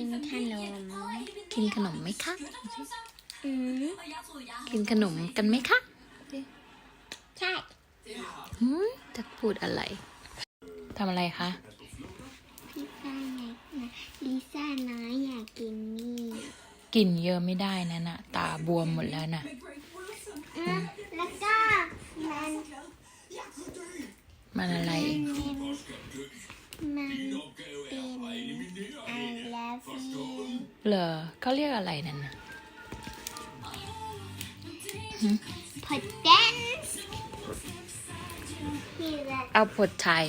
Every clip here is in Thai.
กินขนมไหมคะ อืมกินขนมกันไหมคะ ใช่หืมจะพูดอะไร ทำอะไรคะพี่ฟ้าอยากนะลิซ่าน้อยอยากกินนี่ กินเยอะไม่ได้นะน่ะ ตาบวมหมดแล้วน่ะ อืมแล้วก็มันมันอะไรอีก มันมัน เหรอเขาเรียกอะไรนั่นน่ะพอดแดนซ์พี่ละเอาผดไทย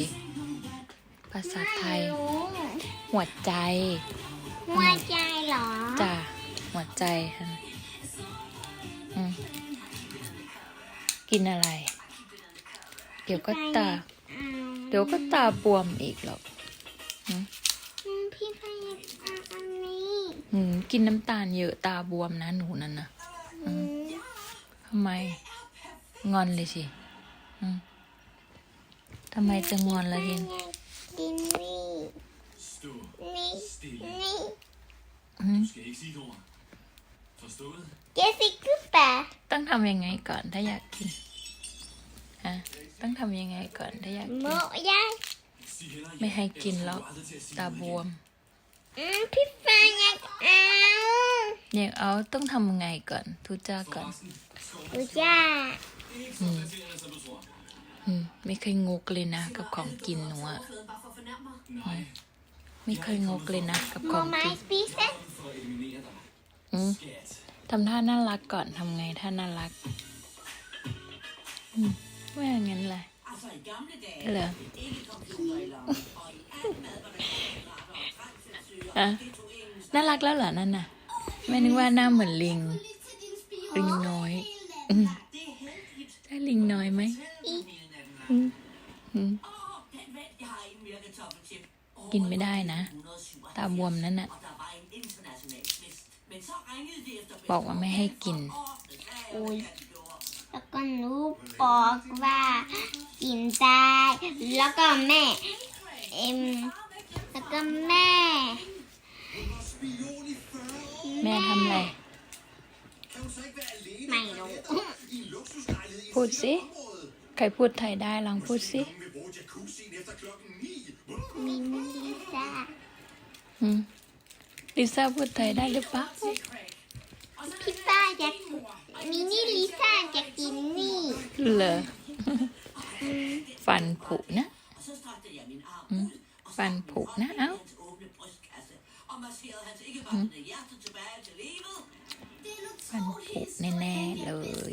ภาษาไทยไม่รู้หัวใจ หัวใจเหรอจ้ะหัวใจค่ะอืมกินอะไร เดี๋ยวก็ตาอืมเดี๋ยวก็ตาบวมอีกหรอกอืมพี่ฟ้าอยากเอาอันนี้ หืมกินน้ำตาลเยอะตาบวมนะหนูนั่นนะอืมทำไม งอนเลยสิอืมทำไมจะงอนละทินอยากกินนี่นี่นี่อืม skal ikke sige et ord. Forstået? เจสซี่คูเปอร์ต้องทำยังไงก่อนถ้าอยากกินฮะต้องทำยังไงก่อนถ้าอยากโมกินยาย Sig heller ไม่ให้กินหรอก Du aldrig til at sige ตาบวม อืมพี่ฟ้าอยากเอาอยากเอาต้องทำยังไงก่อนทุจ้าก่อนอุจ้า Ikke så flatterende, som du tror. อืมไม่เคยงกเลยนะกับของกินหนูอะ Nej, ไม่เคยงกเลยนะกับโมของไมกินสปีเซส for at eliminere dig. อืม Skat. ทำท่าน่ารักก่อนทำไงท่าน่ารักอืมว่าอย่างนั้นแหละ Altså i gamle dage, เหรอ อะ det tog ingen น่ารักแล้วเหรอนั่นน่ะไม่นึกว่าหน้าเหมือนลิง ลิงน้อยอืม det er heldigt. ใช่ลิงน้อยไหม Vilden af den อืมอืม Åh, den vent, jeg har ingen mere kartoffelchip. Åh, กินไม่ได้นะ 197. ตาบวมนั่นน่ะ Og der var en international twist. Men så ringede de efter บอกว่าไม่ให้กิน ordnet af, hvad de gjorde. แล้วก็หนูบอกว่ากินได้แล้วก็แม่ เอ็ม แล้วก็แม่ แม่ทำอะไร ไม่รู้พูดสิ ใครพูดไทยได้ลองพูดสิมินิลิซ่าอืมลิซ่าพูดไทยได้หรือเปล่าพี่ป้าจะมินิลิซ่าจะกินนี่เหรอฟันผุนะ Og så strakte jeg min arm Mm. ud, วันผุธแน่ๆเลย